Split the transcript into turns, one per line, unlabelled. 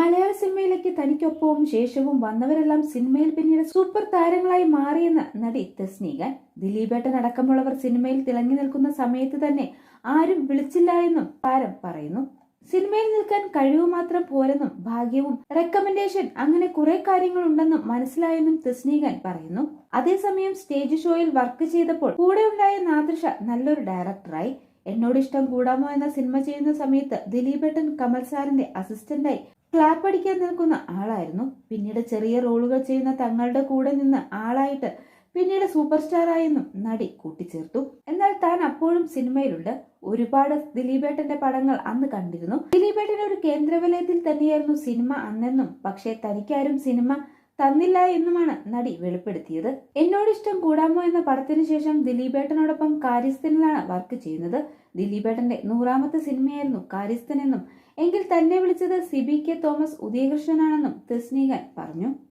മലയാള സിനിമയിലേക്ക് തനിക്കൊപ്പവും ശേഷവും വന്നവരെല്ലാം സിനിമയിൽ പിന്നീട് സൂപ്പർ താരങ്ങളായി മാറിയെന്ന് നടി തസ്നീകൻ ദിലീപേട്ടൻ അടക്കമുള്ളവർ സിനിമയിൽ തിളങ്ങി നിൽക്കുന്ന സമയത്ത് തന്നെ ആരും വിളിച്ചില്ല എന്നും താരം പറയുന്നു. സിനിമയിൽ നിൽക്കാൻ കഴിവ് മാത്രം പോരെന്നും ഭാഗ്യവും റെക്കമെൻഡേഷൻ അങ്ങനെ കുറെ കാര്യങ്ങൾ ഉണ്ടെന്നും മനസ്സിലായെന്നും തസ്നീകൻ പറയുന്നു. അതേസമയം സ്റ്റേജ് ഷോയിൽ വർക്ക് ചെയ്തപ്പോൾ കൂടെ ഉണ്ടായ നാദൃഷ നല്ലൊരു ഡയറക്ടറായി. എന്നോട് ഇഷ്ടം കൂടാമോ എന്ന സിനിമ ചെയ്യുന്ന സമയത്ത് ദിലീപേട്ടൻ കമൽ സാറിന്റെ അസിസ്റ്റന്റായി ക്ലാപ്പ് അടിക്കാൻ നിൽക്കുന്ന ആളായിരുന്നു. പിന്നീട് ചെറിയ റോളുകൾ ചെയ്യുന്ന തങ്ങളുടെ കൂടെ നിന്ന് ആളായിട്ട് പിന്നീട് സൂപ്പർ സ്റ്റാർ ആയെന്നും നടി കൂട്ടിച്ചേർത്തു. എന്നാൽ താൻ അപ്പോഴും സിനിമയിലുണ്ട്. ഒരുപാട് ദിലീപേട്ടന്റെ പടങ്ങൾ അന്ന് കണ്ടിരുന്നു. ദിലീപേട്ടൻ ഒരു കേന്ദ്രവലയത്തിൽ തന്നെയായിരുന്നു സിനിമ അന്നെന്നും. പക്ഷേ തനിക്കാരും സിനിമ തന്നില്ല എന്നുമാണ് നടി വെളിപ്പെടുത്തിയത്. എന്നോട് ഇഷ്ടം കൂടാമോ എന്ന പടത്തിന് ശേഷം ദിലീപേട്ടനോടൊപ്പം കാര്യസ്ഥനിലാണ് വർക്ക് ചെയ്യുന്നത്. ദിലീപേട്ടന്റെ നൂറാമത്തെ സിനിമയായിരുന്നു കാര്യസ്ഥൻ എന്നും. എങ്കിൽ തന്നെ വിളിച്ചത് സിബി കെ തോമസ് ഉദയകൃഷ്ണനാണെന്നും തസ്നീകൻ പറഞ്ഞു.